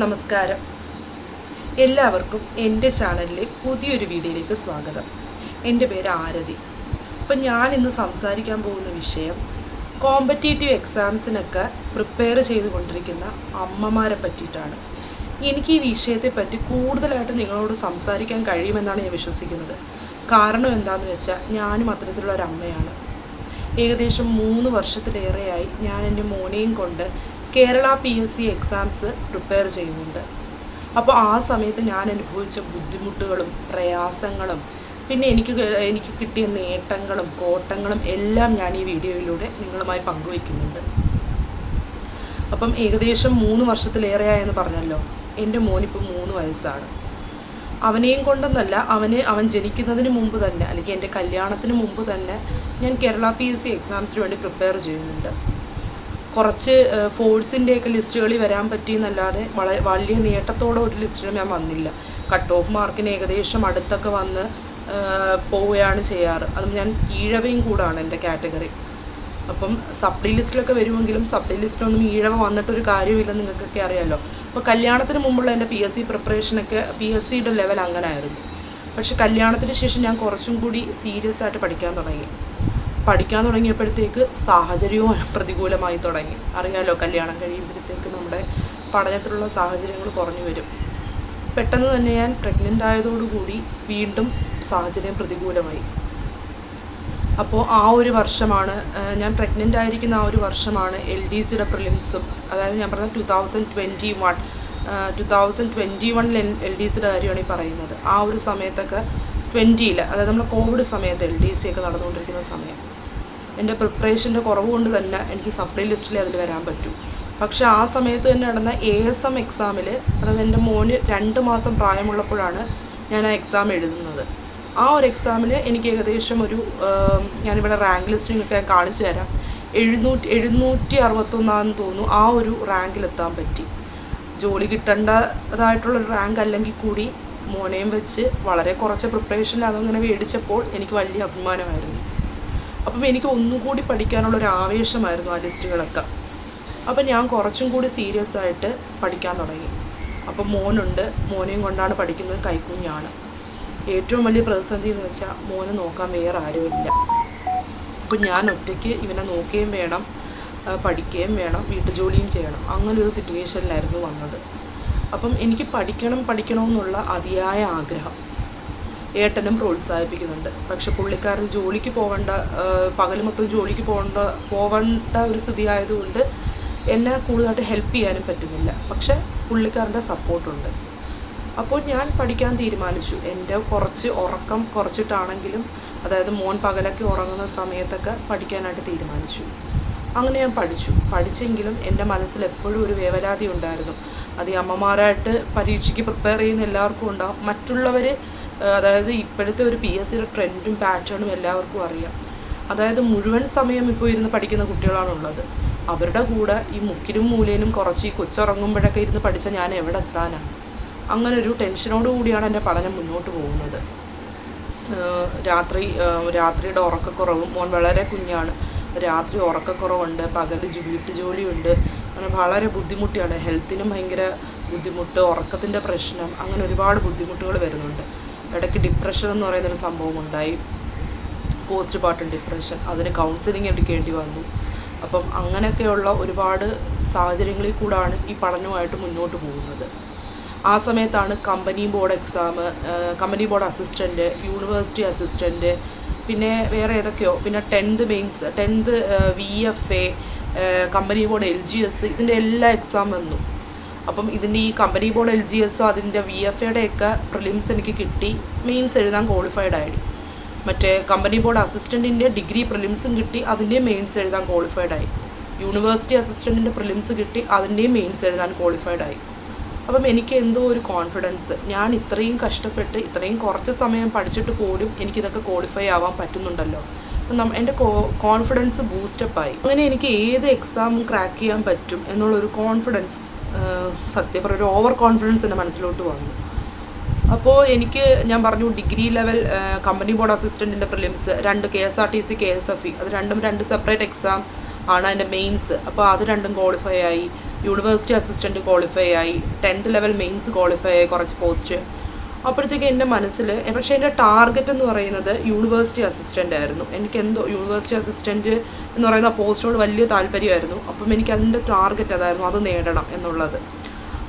നമസ്കാരം. എല്ലാവർക്കും എന്റെ ചാനലിലെ പുതിയൊരു വീഡിയോയിലേക്ക് സ്വാഗതം. എന്റെ പേര് ആരതി. അപ്പം ഞാൻ ഇന്ന് സംസാരിക്കാൻ പോകുന്ന വിഷയം കോമ്പറ്റേറ്റീവ് എക്സാംസിനൊക്കെ പ്രിപ്പയർ ചെയ്തുകൊണ്ടിരിക്കുന്ന അമ്മമാരെ പറ്റിയിട്ടാണ്. എനിക്ക് ഈ വിഷയത്തെ പറ്റി കൂടുതലായിട്ട് നിങ്ങളോട് സംസാരിക്കാൻ കഴിയുമെന്നാണ് ഞാൻ വിശ്വസിക്കുന്നത്. കാരണം എന്താണെന്ന് വെച്ചാൽ ഞാനും അത്തരത്തിലുള്ള ഒരു അമ്മയാണ്. ഏകദേശം മൂന്ന് വർഷത്തിലേറെയായി ഞാൻ എന്റെ മോനെയും കൊണ്ട് Kerala P S C exams prepare ചെയ്യുന്നുണ്ട്. അപ്പോൾ ആ സമയത്ത് ഞാൻ അനുഭവിച്ച ബുദ്ധിമുട്ടുകളും പ്രയാസങ്ങളും പിന്നെ എനിക്ക് എനിക്ക് കിട്ടിയ നേട്ടങ്ങളും കോട്ടങ്ങളും എല്ലാം ഞാൻ ഈ വീഡിയോയിലൂടെ നിങ്ങളുമായി പങ്കുവയ്ക്കുന്നുണ്ട്. അപ്പം ഏകദേശം മൂന്ന് വർഷത്തിലേറെയായെന്ന് പറഞ്ഞല്ലോ. എന്റെ മോനിപ്പോൾ മൂന്ന് വയസ്സാണ്. അവനെയും കൊണ്ടെന്നല്ല അവന് അവൻ ജനിക്കുന്നതിന് മുമ്പ് തന്നെ അല്ലെങ്കിൽ എന്റെ കല്യാണത്തിന് മുമ്പ് തന്നെ ഞാൻ കേരള പി എസ് സി എക്സാംസിന് വേണ്ടി പ്രിപ്പയർ ചെയ്യുന്നുണ്ട്. കുറച്ച് ഫോഴ്സിന്റെയൊക്കെ ലിസ്റ്റുകളിൽ വരാൻ പറ്റിയെന്നല്ലാതെ വളരെ വലിയ നേട്ടത്തോടെ ഒരു ലിസ്റ്റിലും ഞാൻ വന്നില്ല. കട്ട് ഓഫ് മാർക്കിന് ഏകദേശം അടുത്തൊക്കെ വന്ന് പോവുകയാണ് ചെയ്യാറ്. അതും ഞാൻ ഈഴവയും കൂടാണ് എന്റെ കാറ്റഗറി. അപ്പം സപ്ലി ലിസ്റ്റിലൊക്കെ വരുമെങ്കിലും സപ്ലി ലിസ്റ്റിലൊന്നും ഈഴവ വന്നിട്ടൊരു കാര്യമില്ല നിങ്ങൾക്കൊക്കെ അറിയാമല്ലോ അപ്പോൾ കല്യാണത്തിന് മുമ്പുള്ള എന്റെ പി എസ് സി പ്രിപ്പറേഷനൊക്കെ പി എസ് സിയുടെ ലെവൽ അങ്ങനെ ആയിരുന്നു പക്ഷെ കല്യാണത്തിന് ശേഷം ഞാൻ കുറച്ചും കൂടി സീരിയസ് ആയിട്ട് പഠിക്കാൻ തുടങ്ങി. പഠിക്കാൻ തുടങ്ങിയപ്പോഴത്തേക്ക് സാഹചര്യവും പ്രതികൂലമായി തുടങ്ങി. അറിയാലോ കല്യാണം കഴിയുമ്പോഴത്തേക്ക് നമ്മുടെ പഠനത്തിലുള്ള സാഹചര്യങ്ങൾ കുറഞ്ഞു വരും. പെട്ടെന്ന് തന്നെ ഞാൻ പ്രഗ്നന്റ് ആയതോടുകൂടി വീണ്ടും സാഹചര്യം പ്രതികൂലമായി. അപ്പോൾ ആ ഒരു വർഷമാണ് ഞാൻ പ്രഗ്നന്റ് ആയിരിക്കുന്ന ആ ഒരു വർഷമാണ് എൽ ഡി സിയുടെ പ്രിലിംസും അതായത് ഞാൻ പറഞ്ഞ two thousand twenty one two thousand twenty വണ്ണിൽ എൽ ഡി സിയുടെ കാര്യമാണ് ഈ പറയുന്നത്. ആ ഒരു സമയത്തൊക്കെ ട്വന്റിയിൽ അതായത് നമ്മൾ കോവിഡ് സമയത്ത് എൽ ഡി സി ഒക്കെ നടന്നുകൊണ്ടിരിക്കുന്ന സമയം. എന്റെ പ്രിപ്പറേഷന്റെ കുറവ് കൊണ്ട് തന്നെ എനിക്ക് സപ്ലൈ ലിസ്റ്റിൽ അതിൽ വരാൻ പറ്റും. പക്ഷേ ആ സമയത്ത് തന്നെ നടന്ന എ എസ് എം എക്സാമിൽ അതായത് എന്റെ മോന് രണ്ട് മാസം പ്രായമുള്ളപ്പോഴാണ് ഞാൻ ആ എക്സാം എഴുതുന്നത്. ആ ഒരു എക്സാമിൽ എനിക്ക് ഏകദേശം ഒരു ഞാനിവിടെ റാങ്ക് ലിസ്റ്റിംഗ് ഞാൻ കാണിച്ചു തരാം. എഴുന്നൂറ്റി എഴുന്നൂറ്റി അറുപത്തൊന്നാന്ന് തോന്നുന്നു ആ ഒരു റാങ്കിലെത്താൻ പറ്റി. ജോലി കിട്ടേണ്ടതായിട്ടുള്ളൊരു റാങ്ക് അല്ലെങ്കിൽ കൂടി മോനെയും വെച്ച് വളരെ കുറച്ച് പ്രിപ്പറേഷൻ അതങ്ങനെ മേടിച്ചപ്പോൾ എനിക്ക് വലിയ അഭിമാനമായിരുന്നു. അപ്പം എനിക്ക് ഒന്നുകൂടി പഠിക്കാനുള്ള ഒരു ആവേശമായിരുന്നു ആ ലിസ്റ്റുകളൊക്കെ. അപ്പം ഞാൻ കുറച്ചും കൂടി സീരിയസ് ആയിട്ട് പഠിക്കാൻ തുടങ്ങി. അപ്പം മോനുണ്ട്. മോനെയും കൊണ്ടാണ് പഠിക്കുന്നത് കൈക്കുഞ്ഞാണ്. ഏറ്റവും വലിയ പ്രതിസന്ധി എന്ന് വെച്ചാൽ മോനെ നോക്കാൻ വേറെ ആരുമില്ല അപ്പം ഞാൻ ഒറ്റയ്ക്ക് ഇവനെ നോക്കുകയും വേണം പഠിക്കുകയും വേണം വീട്ടുജോലിയും ചെയ്യണം. അങ്ങനെ ഒരു സിറ്റുവേഷനിലായിരുന്നു വന്നത്. അപ്പം എനിക്ക് പഠിക്കണം പഠിക്കണമെന്നുള്ള അതിയായ ആഗ്രഹം. ഏട്ടനും പ്രോത്സാഹിപ്പിക്കുന്നുണ്ട്. പക്ഷെ പുള്ളിക്കാരൻ ജോലിക്ക് പോകേണ്ട പകൽ മൊത്തം ജോലിക്ക് പോകേണ്ട പോകേണ്ട ഒരു സ്ഥിതി ആയതുകൊണ്ട് എന്നെ കൂടുതലായിട്ട് ഹെൽപ്പ് ചെയ്യാനും പറ്റുന്നില്ല. പക്ഷെ പുള്ളിക്കാരന്റെ സപ്പോർട്ടുണ്ട്. അപ്പോൾ ഞാൻ പഠിക്കാൻ തീരുമാനിച്ചു. എന്റെ കുറച്ച് ഉറക്കം കുറച്ചിട്ടാണെങ്കിലും അതായത് മോൻ പകലൊക്കെ ഉറങ്ങുന്ന സമയത്തൊക്കെ പഠിക്കാനായിട്ട് തീരുമാനിച്ചു. അങ്ങനെ ഞാൻ പഠിച്ചു. പഠിച്ചെങ്കിലും എന്റെ മനസ്സിൽ എപ്പോഴും ഒരു വേവലാതി ഉണ്ടായിരുന്നു. അത് ഈ അമ്മമാരായിട്ട് പരീക്ഷയ്ക്ക് പ്രിപ്പയർ ചെയ്യുന്ന എല്ലാവർക്കും ഉണ്ടാവും. മറ്റുള്ളവർ അതായത് ഇപ്പോഴത്തെ ഒരു പി എസ് സിയുടെ ട്രെൻഡും പാറ്റേണും എല്ലാവർക്കും അറിയാം. അതായത് മുഴുവൻ സമയം ഇപ്പോൾ ഇരുന്ന് പഠിക്കുന്ന കുട്ടികളാണുള്ളത്. അവരുടെ കൂടെ ഈ മുക്കിലും മൂലയിലും കുറച്ച് ഈ കൊച്ചുറങ്ങുമ്പോഴൊക്കെ ഇരുന്ന് പഠിച്ച ഞാൻ എവിടെ എത്താനാണ് അങ്ങനെ ഒരു ടെൻഷനോട് കൂടിയാണ് എന്റെ പഠനം മുന്നോട്ട് പോകുന്നത്. രാത്രി രാത്രിയുടെ ഉറക്കക്കുറവും മോൻ വളരെ കുഞ്ഞാണ്. രാത്രി ഉറക്കക്കുറവുണ്ട് പകൽ വീട്ട് ജോലിയുണ്ട്. അങ്ങനെ വളരെ ബുദ്ധിമുട്ടിയാണ്. ഹെൽത്തിനും ഭയങ്കര ബുദ്ധിമുട്ട് ഉറക്കത്തിന്റെ പ്രശ്നം അങ്ങനെ ഒരുപാട് ബുദ്ധിമുട്ടുകൾ വരുന്നുണ്ട്. ഇടയ്ക്ക് ഡിപ്രഷൻ എന്ന് പറയുന്നൊരു സംഭവം ഉണ്ടായി. പോസ്റ്റ് പാർട്ടം ഡിപ്രഷൻ അതിന് കൗൺസിലിംഗ് എടുക്കേണ്ടി വന്നു. അപ്പം അങ്ങനെയൊക്കെയുള്ള ഒരുപാട് സാഹചര്യങ്ങളിൽ കൂടാണ് ഈ പഠനവുമായിട്ട് മുന്നോട്ട് പോകുന്നത്. ആ സമയത്താണ് company board exam company board assistant university assistant പിന്നെ വേറെ ഏതൊക്കെയോ പിന്നെ tenth mains tenth V F A company board L G S ഇതിന്റെ എല്ലാ എക്സാം വന്നു. അപ്പം ഇതിന്റെ ഈ company board L G S അതിന്റെ വി എഫ് എയുടെ ഒക്കെ പ്രിലിംസ് എനിക്ക് കിട്ടി. മെയിൻസ് എഴുതാൻ ക്വാളിഫൈഡ് ആയി. മറ്റേ കമ്പനി ബോർഡ് അസിസ്റ്റന്റിന്റെ ഡിഗ്രി പ്രിലിംസും കിട്ടി അതിന്റെയും മെയിൻസ് എഴുതാൻ ക്വാളിഫൈഡ് ആയി. യൂണിവേഴ്സിറ്റി അസിസ്റ്റന്റിന്റെ പ്രിലിംസ് കിട്ടി അതിന്റെയും മെയിൻസ് എഴുതാൻ ക്വാളിഫൈഡ് ആയി. അപ്പം എനിക്ക് എന്തോ ഒരു കോൺഫിഡൻസ് ഞാൻ ഇത്രയും കഷ്ടപ്പെട്ട് ഇത്രയും കുറച്ച് സമയം പഠിച്ചിട്ട് പോലും എനിക്കിതൊക്കെ ക്വാളിഫൈ ആവാൻ പറ്റുന്നുണ്ടല്ലോ. അപ്പം എന്റെ കോൺഫിഡൻസ് ബൂസ്റ്റപ്പായി അങ്ങനെ എനിക്ക് ഏത് എക്സാമും ക്രാക്ക് ചെയ്യാൻ പറ്റും എന്നുള്ളൊരു കോൺഫിഡൻസ് സത്യം പറഞ്ഞ ഒരു ഓവർ കോൺഫിഡൻസ് എന്റെ മനസ്സിലോട്ട് വന്നു. അപ്പോൾ എനിക്ക് ഞാൻ പറഞ്ഞു ഡിഗ്രി ലെവൽ കമ്പനി ബോർഡ് അസിസ്റ്റന്റിന്റെ പ്രിലിംസ് രണ്ട് K S R T C K S F E അത് രണ്ടും രണ്ട് സെപ്പറേറ്റ് എക്സാം ആണ് അതിന്റെ മെയിൻസ് അപ്പോൾ അത് രണ്ടും ക്വാളിഫൈ ആയി. യൂണിവേഴ്സിറ്റി അസിസ്റ്റന്റ് ക്വാളിഫൈ ആയി. ടെൻത്ത് ലെവൽ മെയിൻസ് ക്വാളിഫൈ ആയി കുറച്ച് പോസ്റ്റ് അപ്പോഴത്തേക്ക് എന്റെ മനസ്സിൽ പക്ഷേ എന്റെ ടാർഗറ്റ് എന്ന് പറയുന്നത് യൂണിവേഴ്സിറ്റി അസിസ്റ്റന്റ് ആയിരുന്നു. എനിക്ക് എന്തോ യൂണിവേഴ്സിറ്റി അസിസ്റ്റന്റ് എന്ന് പറയുന്ന പോസ്റ്റോട് വലിയ താല്പര്യമായിരുന്നു. അപ്പം എനിക്ക് അതിന്റെ ടാർഗറ്റ് അതായിരുന്നു അത് നേടണം എന്നുള്ളത്.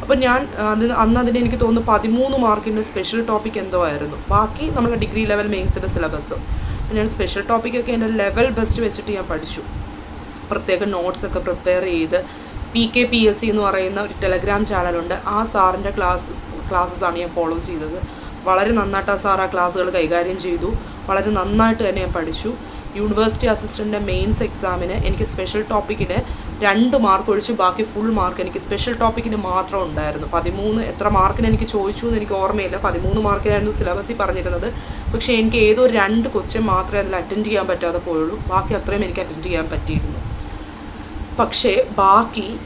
അപ്പം ഞാൻ അതിന് അന്ന് അതിന് എനിക്ക് തോന്നുന്നു പതിമൂന്ന് മാർക്കിന്റെ സ്പെഷ്യൽ ടോപ്പിക് എന്തോ ആയിരുന്നു. ബാക്കി നമ്മുടെ ഡിഗ്രി ലെവൽ മെയിൻസിന്റെ സിലബസും ഞാൻ സ്പെഷ്യൽ ടോപ്പിക്കൊക്കെ എന്റെ ലെവൽ ബെസ്റ്റ് വെച്ചിട്ട് ഞാൻ പഠിച്ചു. പ്രത്യേക നോട്ട്സ് ഒക്കെ പ്രിപ്പയർ ചെയ്ത് P K P S C എന്ന് പറയുന്ന ഒരു ടെലഗ്രാം ചാനലുണ്ട് ആ സാറിന്റെ ക്ലാസ് ക്ലാസ്സസ് ആണ് ഞാൻ ഫോളോ ചെയ്തത്. വളരെ നന്നായിട്ട് ആ സാർ ആ ക്ലാസ്സുകൾ കൈകാര്യം ചെയ്തു. വളരെ നന്നായിട്ട് തന്നെ ഞാൻ പഠിച്ചു. യൂണിവേഴ്സിറ്റി അസിസ്റ്റന്റിന്റെ മെയിൻസ് എക്സാമിന് എനിക്ക് സ്പെഷ്യൽ ടോപ്പിക്കിന് രണ്ട് മാർക്ക് ഒഴിച്ച് ബാക്കി ഫുൾ മാർക്ക് എനിക്ക് സ്പെഷ്യൽ ടോപ്പിക്കിന് മാത്രം ഉണ്ടായിരുന്നു. പതിമൂന്ന് എത്ര മാർക്കിന് എനിക്ക് ചോദിച്ചു എന്ന് എനിക്ക് ഓർമ്മയില്ല. പതിമൂന്ന് മാർക്കിനായിരുന്നു സിലബസിൽ പറഞ്ഞിരുന്നത്. പക്ഷേ എനിക്ക് ഏതോ രണ്ട് ക്വസ്റ്റ്യൻ മാത്രമേ അതിൽ അറ്റൻഡ് ചെയ്യാൻ പറ്റാതെ പോയുള്ളൂ. ബാക്കി അത്രയും എനിക്ക് അറ്റൻഡ് ചെയ്യാൻ പറ്റിയിരുന്നു. പക്ഷേ ബാക്കി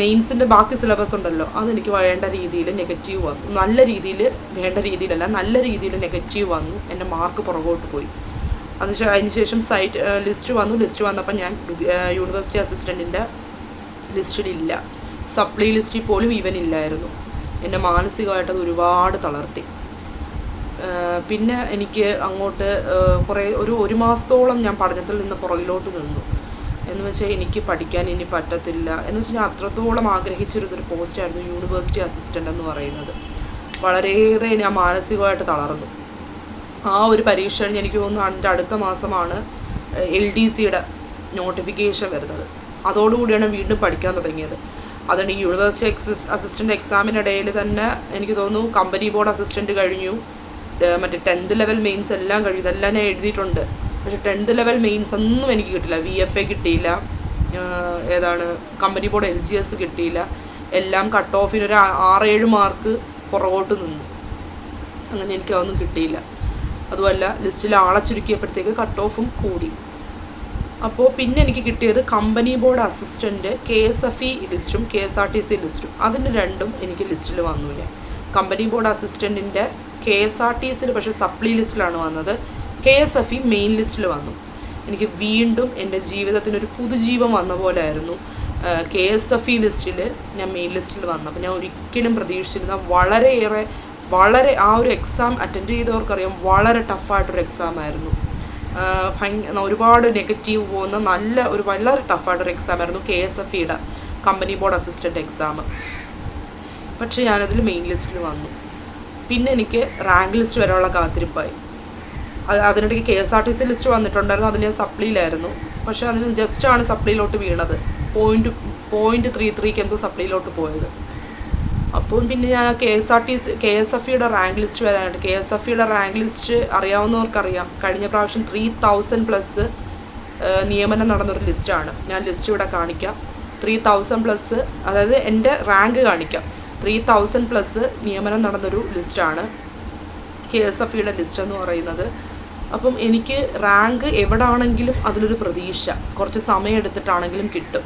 മെയിൻസിന്റെ ബാക്കി സിലബസ് ഉണ്ടല്ലോ അതെനിക്ക് വേണ്ട രീതിയിൽ നെഗറ്റീവ് വന്നു. നല്ല രീതിയിൽ വേണ്ട രീതിയിലല്ല നല്ല രീതിയിൽ നെഗറ്റീവ് വന്നു. എന്റെ മാർക്ക് പുറകോട്ട് പോയി. അതിന് അതിനുശേഷം സൈറ്റ് ലിസ്റ്റ് വന്നു. ലിസ്റ്റ് വന്നപ്പോൾ ഞാൻ യൂണിവേഴ്സിറ്റി അസിസ്റ്റന്റിന്റെ ലിസ്റ്റിലില്ല സപ്ലൈ ലിസ്റ്റിൽ പോലും ഇവൻ ഇല്ലായിരുന്നു. എന്നെ മാനസികമായിട്ട് അത് ഒരുപാട് തളർത്തി. പിന്നെ എനിക്ക് അങ്ങോട്ട് കുറേ ഒരു ഒരു മാസത്തോളം ഞാൻ പഠനത്തിൽ നിന്ന് പുറകിലോട്ട് നിന്നു. എന്ന് വെച്ചാൽ എനിക്ക് പഠിക്കാൻ ഇനി പറ്റത്തില്ല. എന്ന് വെച്ചാൽ ഞാൻ അത്രത്തോളം ആഗ്രഹിച്ചിരുന്നൊരു പോസ്റ്റായിരുന്നു യൂണിവേഴ്സിറ്റി അസിസ്റ്റന്റ് എന്ന് പറയുന്നത്. വളരെയേറെ ഞാൻ മാനസികമായിട്ട് തളർന്നു. ആ ഒരു പരീക്ഷ എനിക്ക് തോന്നുന്നു എന്റെ അടുത്ത മാസമാണ് എൽ ഡി സിയുടെ നോട്ടിഫിക്കേഷൻ വരുന്നത്. അതോടുകൂടിയാണ് വീണ്ടും പഠിക്കാൻ തുടങ്ങിയത്. അതുകൊണ്ട് ഈ യൂണിവേഴ്സിറ്റി എക്സിസ് അസിസ്റ്റന്റ് എക്സാമിനിടയിൽ തന്നെ എനിക്ക് തോന്നുന്നു കമ്പനി ബോർഡ് അസിസ്റ്റന്റ് കഴിഞ്ഞു. മറ്റേ ടെൻത്ത് ലെവൽ മെയിൻസ് എല്ലാം കഴിഞ്ഞു. ഇതെല്ലാം ഞാൻ എഴുതിയിട്ടുണ്ട്. പക്ഷേ ടെൻത്ത് ലെവൽ മെയിൻസ് ഒന്നും എനിക്ക് കിട്ടില്ല വി എഫ് എ കിട്ടിയില്ല. ഏതാണ് company board L G S കിട്ടിയില്ല. എല്ലാം കട്ട് ഓഫിന് ഒരു ആറേഴ് മാർക്ക് പുറകോട്ട് നിന്നു. അങ്ങനെ എനിക്ക് അതൊന്നും കിട്ടിയില്ല. അതുമല്ല ലിസ്റ്റിൽ ആളെ ചുരുക്കിയപ്പോഴത്തേക്ക് കട്ട് ഓഫും കൂടി. അപ്പോൾ പിന്നെ എനിക്ക് കിട്ടിയത് company board assistant K S F E ലിസ്റ്റും K S R T C ലിസ്റ്റും അതിന് രണ്ടും എനിക്ക് ലിസ്റ്റിൽ വന്നില്ല കമ്പനി ബോർഡ് അസിസ്റ്റന്റിന്റെ കെ എസ് ആർ ടി സിയിൽ പക്ഷേ സപ്ലി ലിസ്റ്റിലാണ് വന്നത്. K S F E main ലിസ്റ്റിൽ വന്നു. എനിക്ക് വീണ്ടും എന്റെ ജീവിതത്തിന് ഒരു പുതുജീവൻ വന്ന പോലെ ആയിരുന്നു കെ എസ് എഫ് ഇ ലിസ്റ്റിൽ ഞാൻ മെയിൻ ലിസ്റ്റിൽ വന്നു. അപ്പോൾ ഞാൻ ഒരിക്കലും പ്രതീക്ഷിച്ചിരുന്ന വളരെയേറെ വളരെ ആ ഒരു എക്സാം അറ്റൻഡ് ചെയ്തവർക്കറിയാം വളരെ ടഫായിട്ടൊരു എക്സാം ആയിരുന്നു. ഭയങ്കര ഒരുപാട് നെഗറ്റീവ് പോകുന്ന നല്ല ഒരു വളരെ ടഫായിട്ടൊരു എക്സാം ആയിരുന്നു കെ എസ് എഫ് ഇയുടെ കമ്പനി ബോർഡ് അസിസ്റ്റന്റ് എക്സാം പക്ഷേ ഞാനതിൽ മെയിൻ ലിസ്റ്റിൽ വന്നു. പിന്നെ എനിക്ക് റാങ്ക് ലിസ്റ്റ് വരെയുള്ള കാത്തിരിപ്പായി. അതിനിടയ്ക്ക് K S R T C list വന്നിട്ടുണ്ടായിരുന്നു. അതിൽ ഞാൻ സപ്ലിയിലായിരുന്നു പക്ഷേ അതിന് ആണ് സപ്ലിയിലോട്ട് വീണത്. പോയിന്റ് പോയിന്റ് ത്രീ ത്രീക്ക് എന്തോ സപ്ലിയിലോട്ട് പോയത്. അപ്പോൾ പിന്നെ ഞാൻ K S R T C K S F ഇയുടെ റാങ്ക് ലിസ്റ്റ് വരാനായിട്ട് കെ എസ് എഫ് ഇയുടെ റാങ്ക് ലിസ്റ്റ് അറിയാവുന്നവർക്കറിയാം. കഴിഞ്ഞ പ്രാവശ്യം ത്രീ തൗസൻഡ് പ്ലസ് നിയമനം നടന്നൊരു ലിസ്റ്റാണ് ഞാൻ ലിസ്റ്റ് ഇവിടെ കാണിക്കാം. ത്രീ തൗസൻഡ് പ്ലസ് അതായത് എന്റെ റാങ്ക് കാണിക്കാം. ത്രീ തൗസൻഡ് പ്ലസ് നിയമനം നടന്നൊരു ലിസ്റ്റാണ് കെ എസ് എഫ് ഇയുടെ ലിസ്റ്റ് എന്ന് പറയുന്നത്. അപ്പം എനിക്ക് റാങ്ക് എവിടെ ആണെങ്കിലും അതിലൊരു പ്രതീക്ഷ. കുറച്ച് സമയം എടുത്തിട്ടാണെങ്കിലും കിട്ടും.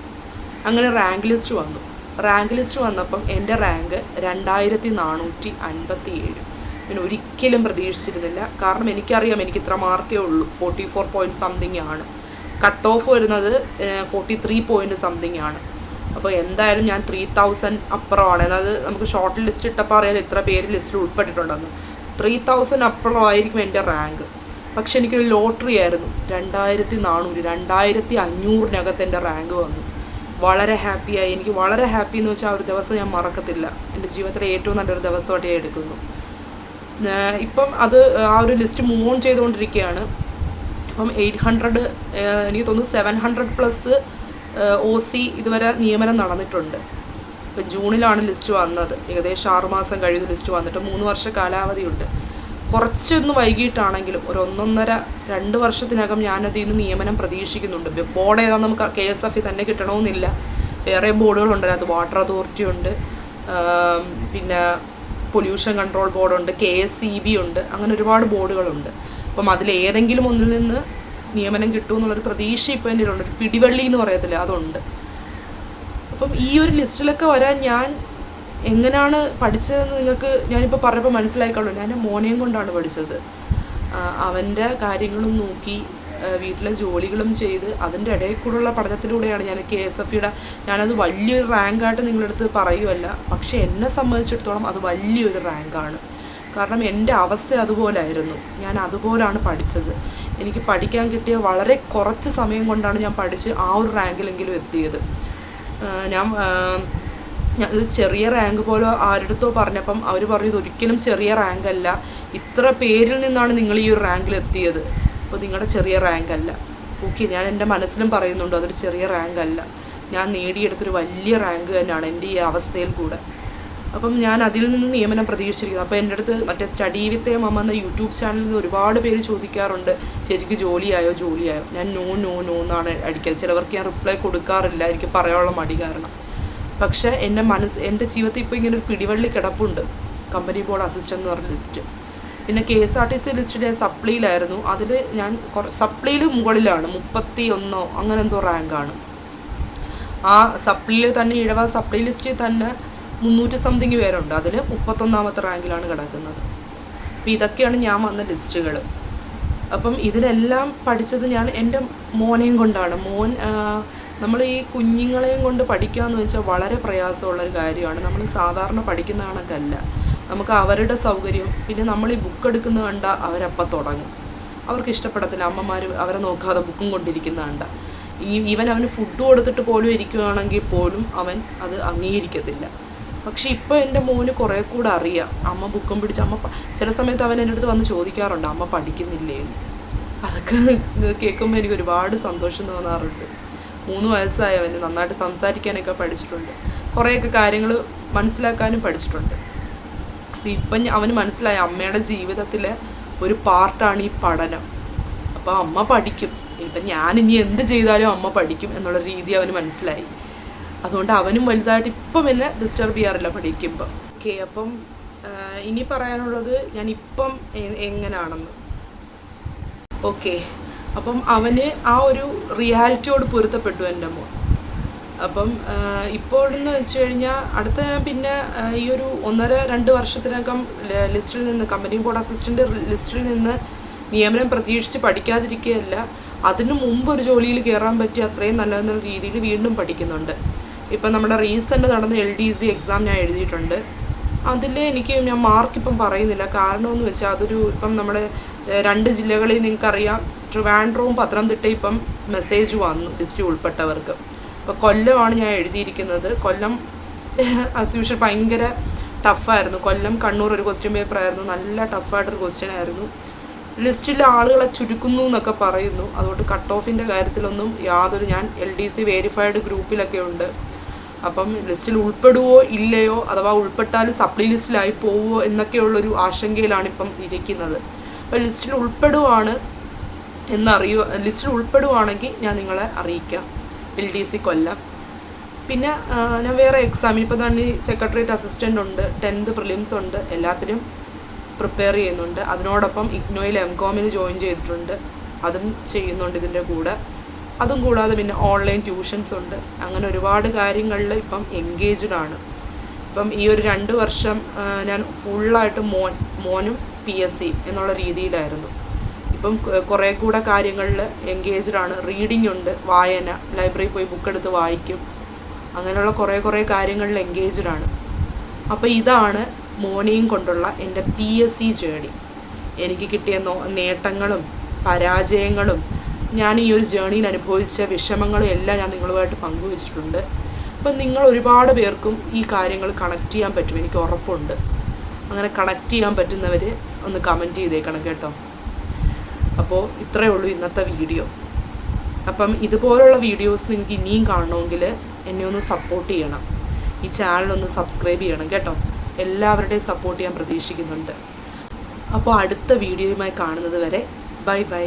അങ്ങനെ റാങ്ക് ലിസ്റ്റ് വന്നു. റാങ്ക് ലിസ്റ്റ് വന്നപ്പം എന്റെ റാങ്ക് രണ്ടായിരത്തി നാനൂറ്റി അൻപത്തി ഏഴ് ഞാൻ ഒരിക്കലും പ്രതീക്ഷിച്ചിരുന്നില്ല. കാരണം എനിക്കറിയാം എനിക്ക് ഇത്ര മാർക്കേ ഉള്ളൂ. ഫോർട്ടി ഫോർ പോയിന്റ് സംതിങ് ആണ്. കട്ട് ഓഫ് വരുന്നത് ഫോർട്ടി ത്രീ പോയിന്റ് സംതിങ് ആണ്. അപ്പോൾ എന്തായാലും ഞാൻ ത്രീ തൗസൻഡ് അപ്പുറമാണ്. അതായത് നമുക്ക് ഷോർട്ട് ലിസ്റ്റ് ഇട്ടപ്പോൾ അറിയാൻ ഇത്ര പേര് ലിസ്റ്റിൽ ഉൾപ്പെട്ടിട്ടുണ്ടെന്ന്. ത്രീ തൗസൻഡ് അപ്പുറമായിരിക്കും എന്റെ റാങ്ക് പക്ഷെ എനിക്കൊരു ലോട്ടറി ആയിരുന്നു. രണ്ടായിരത്തി നാനൂറ് രണ്ടായിരത്തി അഞ്ഞൂറിനകത്ത് എന്റെ റാങ്ക് വന്നു. വളരെ ഹാപ്പിയായി എനിക്ക് വളരെ ഹാപ്പി എന്ന് വെച്ചാൽ ആ ഒരു ദിവസം ഞാൻ മറക്കത്തില്ല. എന്റെ ജീവിതത്തിലെ ഏറ്റവും നല്ലൊരു ദിവസമായിട്ട് ഞാൻ എടുക്കുന്നു. ഇപ്പം അത് ആ ഒരു ലിസ്റ്റ് മൂവ് ഓൺ ചെയ്തുകൊണ്ടിരിക്കുകയാണ്. ഇപ്പം എയ്റ്റ് ഹൺഡ്രഡ് എനിക്ക് തോന്നുന്നു seven hundred plus O C ഇതുവരെ നിയമനം നടന്നിട്ടുണ്ട്. ഇപ്പം ജൂണിലാണ് ലിസ്റ്റ് വന്നത്. ഏകദേശം ആറുമാസം കഴിയുന്ന ലിസ്റ്റ് വന്നിട്ട് മൂന്ന് വർഷ കാലാവധിയുണ്ട്. കുറച്ചൊന്ന് വൈകിട്ടാണെങ്കിലും ഒരു ഒന്നൊന്നര രണ്ട് വർഷത്തിനകം ഞാനതിൽ നിന്ന് നിയമനം പ്രതീക്ഷിക്കുന്നുണ്ട്. ബോർഡ് ഏതാ നമുക്ക് കെ എസ് എഫ് തന്നെ കിട്ടണമെന്നില്ല. വേറെ ബോർഡുകളുണ്ട്. അത് വാട്ടർ അതോറിറ്റി ഉണ്ട്. പിന്നെ പൊല്യൂഷൻ കൺട്രോൾ ബോർഡുണ്ട് കെ എസ് സി ബി ഉണ്ട്. അങ്ങനെ ഒരുപാട് ബോർഡുകളുണ്ട്. അപ്പം അതിലേതെങ്കിലും ഒന്നിൽ നിന്ന് നിയമനം കിട്ടുമെന്നുള്ളൊരു പ്രതീക്ഷ ഇപ്പോൾ എന്റെ ഉണ്ട് ഒരു പിടിവള്ളി എന്ന് പറയത്തില്ല. അതുണ്ട്. അപ്പം ഈ ഒരു ലിസ്റ്റിലൊക്കെ വരാൻ ഞാൻ എങ്ങനെയാണ് പഠിച്ചതെന്ന് നിങ്ങൾക്ക് ഞാനിപ്പോൾ പറഞ്ഞപ്പോൾ മനസ്സിലായിക്കോളൂ ഞാൻ മോനെയും കൊണ്ടാണ് പഠിച്ചത്. അവന്റെ കാര്യങ്ങളും നോക്കി വീട്ടിലെ ജോലികളും ചെയ്ത് അതിന്റെ ഇടയിൽ കൂടെയുള്ള പഠനത്തിലൂടെയാണ് ഞാൻ കെ എസ് എഫ് ഇയുടെ ഞാനത് വലിയൊരു റാങ്കായിട്ട് നിങ്ങളുടെ അടുത്ത് പറയുമല്ല പക്ഷേ എന്നെ സംബന്ധിച്ചിടത്തോളം അത് വലിയൊരു റാങ്കാണ് കാരണം എന്റെ അവസ്ഥ അതുപോലായിരുന്നു. ഞാൻ അതുപോലാണ് പഠിച്ചത്. എനിക്ക് പഠിക്കാൻ കിട്ടിയ വളരെ കുറച്ച് സമയം കൊണ്ടാണ് ഞാൻ പഠിച്ച് ആ ഒരു റാങ്കിലെങ്കിലും എത്തിയത്. ഞാൻ ഞാൻ ഇത് ചെറിയ റാങ്ക് പോലെ ആരുടെത്തോ പറഞ്ഞപ്പം അവർ പറഞ്ഞു ഇതൊരിക്കലും ചെറിയ റാങ്ക് അല്ല. ഇത്ര പേരിൽ നിന്നാണ് നിങ്ങൾ ഈ ഒരു റാങ്കിൽ എത്തിയത്. അപ്പോൾ നിങ്ങളുടെ ചെറിയ റാങ്ക് അല്ല. ഓക്കെ ഞാൻ എന്റെ മനസ്സിലും പറയുന്നുണ്ട് അതൊരു ചെറിയ റാങ്ക് അല്ല. ഞാൻ നേടിയെടുത്തൊരു വലിയ റാങ്ക് തന്നെയാണ് എന്റെ ഈ അവസ്ഥയിൽ കൂടെ. അപ്പം ഞാൻ അതിൽ നിന്ന് നിയമനം പ്രതീക്ഷിച്ചിരിക്കുന്നു. അപ്പോൾ എന്റെ അടുത്ത് മറ്റേ സ്റ്റഡി വിത്ത് മമ്മ എന്ന യൂട്യൂബ് ചാനലിൽ നിന്ന് ഒരുപാട് പേര് ചോദിക്കാറുണ്ട്. ചേച്ചിക്ക് ജോലിയായോ? ജോലിയായോ? ഞാൻ നോ നോ നോ എന്നാണ് അടിക്കൽ. ചിലവർക്ക് ഞാൻ റിപ്ലൈ കൊടുക്കാറില്ല. എനിക്ക് പറയാനുള്ള മടി കാരണം. പക്ഷേ എന്റെ മനസ്സ് എന്റെ ജീവിതത്തിൽ ഇപ്പോൾ ഇങ്ങനെ ഒരു പിടിവള്ളി കിടപ്പുണ്ട്. കമ്പനി ബോർഡ് അസിസ്റ്റന്റ് എന്ന് പറഞ്ഞ ലിസ്റ്റ്. പിന്നെ K S R T C list ഞാൻ സപ്ലിയിലായിരുന്നു. അതിൽ ഞാൻ കുറ സപ്ലിയിൽ മുകളിലാണ്. മുപ്പത്തി ഒന്നോ അങ്ങനെ എന്തോ റാങ്കാണ് ആ സപ്ലിയിൽ തന്നെ ഇഴവ സപ്ലൈ ലിസ്റ്റിൽ തന്നെ മുന്നൂറ്റി സംതിങ് പേരുണ്ട്. അതിൽ മുപ്പത്തൊന്നാമത്തെ റാങ്കിലാണ് കിടക്കുന്നത്. അപ്പോൾ ഇതൊക്കെയാണ് ഞാൻ വന്ന ലിസ്റ്റുകൾ അപ്പം ഇതിലെല്ലാം പഠിച്ചത് ഞാൻ എന്റെ മോനെയും കൊണ്ടാണ്. മോൻ നമ്മൾ ഈ കുഞ്ഞുങ്ങളെയും കൊണ്ട് പഠിക്കുക എന്ന് വെച്ചാൽ വളരെ പ്രയാസമുള്ളൊരു കാര്യമാണ്. നമ്മൾ സാധാരണ പഠിക്കുന്ന കണക്കല്ല. നമുക്ക് അവരുടെ സൗകര്യം പിന്നെ നമ്മൾ ഈ ബുക്ക് എടുക്കുന്ന കണ്ട അവരപ്പം തുടങ്ങും. അവർക്ക് ഇഷ്ടപ്പെടത്തില്ല. അമ്മമാർ അവരെ നോക്കാതെ ബുക്കും കൊണ്ടിരിക്കുന്ന കണ്ട. ഈ ഇവൻ അവന് ഫുഡ് കൊടുത്തിട്ട് പോലും ഇരിക്കുകയാണെങ്കിൽ പോലും അവൻ അത് അംഗീകരിക്കത്തില്ല. പക്ഷേ ഇപ്പോൾ എന്റെ മോന് കുറേ കൂടെ അറിയാം. അമ്മ ബുക്കും പിടിച്ച് അമ്മ ചില സമയത്ത് അവൻ എന്റെ അടുത്ത് വന്ന് ചോദിക്കാറുണ്ട് അമ്മ പഠിക്കുന്നില്ലേ അതൊക്കെ കേൾക്കുമ്പോൾ എനിക്ക് ഒരുപാട് സന്തോഷം തോന്നാറുണ്ട്. മൂന്ന് വയസ്സായവന് നന്നായിട്ട് സംസാരിക്കാനൊക്കെ പഠിച്ചിട്ടുണ്ട്. കുറേയൊക്കെ കാര്യങ്ങൾ മനസ്സിലാക്കാനും പഠിച്ചിട്ടുണ്ട്. അപ്പം ഇപ്പം അവന് മനസ്സിലായി അമ്മയുടെ ജീവിതത്തിലെ ഒരു പാർട്ടാണ് ഈ പഠനം. അപ്പോൾ അമ്മ പഠിക്കും. ഇപ്പം ഞാൻ ഇനി എന്ത് ചെയ്താലും അമ്മ പഠിക്കും എന്നുള്ള രീതി അവന് മനസ്സിലായി. അതുകൊണ്ട് അവനും വലുതായിട്ട് ഇപ്പം എന്നെ ഡിസ്റ്റർബ് ചെയ്യാറില്ല പഠിക്കുമ്പോൾ ഓക്കെ അപ്പം ഇനി പറയാനുള്ളത് ഞാൻ ഇപ്പം എങ്ങനെയാണെന്ന് ഓക്കെ. അപ്പം അവന് ആ ഒരു റിയാലിറ്റിയോട് പൊരുത്തപ്പെട്ടു എന്റെ മോൻ. അപ്പം ഇപ്പോഴെന്ന് വെച്ച് കഴിഞ്ഞാൽ അടുത്ത പിന്നെ ഈ ഒരു ഒന്നര രണ്ട് വർഷത്തിനകം ലിസ്റ്റിൽ നിന്ന് കമ്പനി ബോർഡ് അസിസ്റ്റന്റ് ലിസ്റ്റിൽ നിന്ന് നിയമനം പ്രതീക്ഷിച്ച് പഠിക്കാതിരിക്കുകയല്ല അതിനു മുമ്പ് ഒരു ജോലിയിൽ കയറാൻ പറ്റിയ അത്രയും നല്ലതെന്നുള്ള രീതിയിൽ വീണ്ടും പഠിക്കുന്നുണ്ട്. ഇപ്പം നമ്മുടെ റീസെന്റ് നടന്ന എൽ ഡി സി എക്സാം ഞാൻ എഴുതിയിട്ടുണ്ട്. അതിൽ എനിക്ക് ഞാൻ മാർക്ക് ഇപ്പം പറയുന്നില്ല. കാരണം എന്ന് വെച്ചാൽ അതൊരു ഇപ്പം നമ്മുടെ രണ്ട് ജില്ലകളിൽ നിങ്ങൾക്കറിയാം ട്രിവാൻഡ്രവും പത്തനംതിട്ട ഇപ്പം മെസ്സേജ് വന്നു ലിസ്റ്റിൽ ഉൾപ്പെട്ടവർക്ക്. അപ്പോൾ കൊല്ലമാണ് ഞാൻ എഴുതിയിരിക്കുന്നത്. കൊല്ലം ആസ് യൂഷ്വൽ ഭയങ്കര ടഫായിരുന്നു കൊല്ലം കണ്ണൂർ ഒരു ക്വസ്റ്റ്യൻ പേപ്പർ ആയിരുന്നു. നല്ല ടഫായിട്ടൊരു ക്വസ്റ്റ്യൻ ആയിരുന്നു. ലിസ്റ്റിലെ ആളുകളെ ചുരുക്കുന്നു എന്നൊക്കെ പറയുന്നു. അതുകൊണ്ട് കട്ട് ഓഫിന്റെ കാര്യത്തിലൊന്നും യാതൊരു ഞാൻ എൽ ഡി സി വേരിഫൈഡ് ഗ്രൂപ്പിലൊക്കെ ഉണ്ട്. അപ്പം ലിസ്റ്റിൽ ഉൾപ്പെടുവോ ഇല്ലയോ അഥവാ ഉൾപ്പെട്ടാൽ സപ്ലി ലിസ്റ്റിലായി പോവുമോ എന്നൊക്കെയുള്ളൊരു ആശങ്കയിലാണ് ഇപ്പം ഇരിക്കുന്നത്. അപ്പം ലിസ്റ്റിൽ ഉൾപ്പെടുവാണ് എന്നറിയു ലിസ്റ്റിൽ ഉൾപ്പെടുവാണെങ്കിൽ ഞാൻ നിങ്ങളെ അറിയിക്കാം. L D C Kollam. പിന്നെ ഞാൻ വേറെ എക്സാം ഇപ്പോൾ തന്നെ സെക്രട്ടേറിയറ്റ് അസിസ്റ്റന്റ് ഉണ്ട് ടെൻത്ത് പ്രിലിംസ് ഉണ്ട് എല്ലാത്തിനും പ്രിപ്പയർ ചെയ്യുന്നുണ്ട്. അതിനോടൊപ്പം ഇഗ്നോയിൽ എം കോമിന് ജോയിൻ ചെയ്തിട്ടുണ്ട്. അതും ചെയ്യുന്നുണ്ട് ഇതിന്റെ കൂടെ. അതും കൂടാതെ പിന്നെ ഓൺലൈൻ ട്യൂഷൻസ് ഉണ്ട്. അങ്ങനെ ഒരുപാട് കാര്യങ്ങളിൽ ഇപ്പം എൻഗേജ്ഡ് ആണ്. ഇപ്പം ഈ ഒരു രണ്ട് വർഷം ഞാൻ ഫുള്ളായിട്ട് മോൻ മോനും പി എസ് സി എന്നുള്ള രീതിയിലായിരുന്നു. ഇപ്പം കുറേ കൂടെ കാര്യങ്ങളിൽ എൻഗേജ്ഡ് ആണ് റീഡിംഗ് ഉണ്ട് വായന ലൈബ്രറിയിൽ പോയി ബുക്ക് എടുത്ത് വായിക്കും. അങ്ങനെയുള്ള കുറേ കുറേ കാര്യങ്ങളിൽ എൻഗേജ്ഡ് ആണ് അപ്പോൾ ഇതാണ് മോനെയും കൊണ്ടുള്ള എന്റെ പി എസ് സി ജേണി എനിക്ക് കിട്ടിയ നേട്ടങ്ങളും പരാജയങ്ങളും ഞാൻ ഈ ഒരു ജേണിയിൽ അനുഭവിച്ച വിഷമങ്ങളും എല്ലാം ഞാൻ നിങ്ങളുമായിട്ട് പങ്കുവച്ചിട്ടുണ്ട്. അപ്പം നിങ്ങൾ ഒരുപാട് പേർക്കും ഈ കാര്യങ്ങൾ കണക്ട് ചെയ്യാൻ പറ്റും. എനിക്ക് ഉറപ്പുണ്ട്. അങ്ങനെ കണക്ട് ചെയ്യാൻ പറ്റുന്നവർ ഒന്ന് കമന്റ് ചെയ്തേക്കണം കേട്ടോ. അപ്പോൾ ഇത്രയേ ഉള്ളൂ ഇന്നത്തെ വീഡിയോ. അപ്പം ഇതുപോലുള്ള വീഡിയോസ് നിങ്ങൾക്ക് ഇനിയും കാണണമെങ്കിൽ എന്നെ ഒന്ന് സപ്പോർട്ട് ചെയ്യണം. ഈ ചാനലൊന്ന് സബ്സ്ക്രൈബ് ചെയ്യണം കേട്ടോ. എല്ലാവരുടെയും സപ്പോർട്ട് ഞാൻ പ്രതീക്ഷിക്കുന്നുണ്ട്. അപ്പോൾ അടുത്ത വീഡിയോയുമായി കാണുന്നത് വരെ ബൈ ബൈ.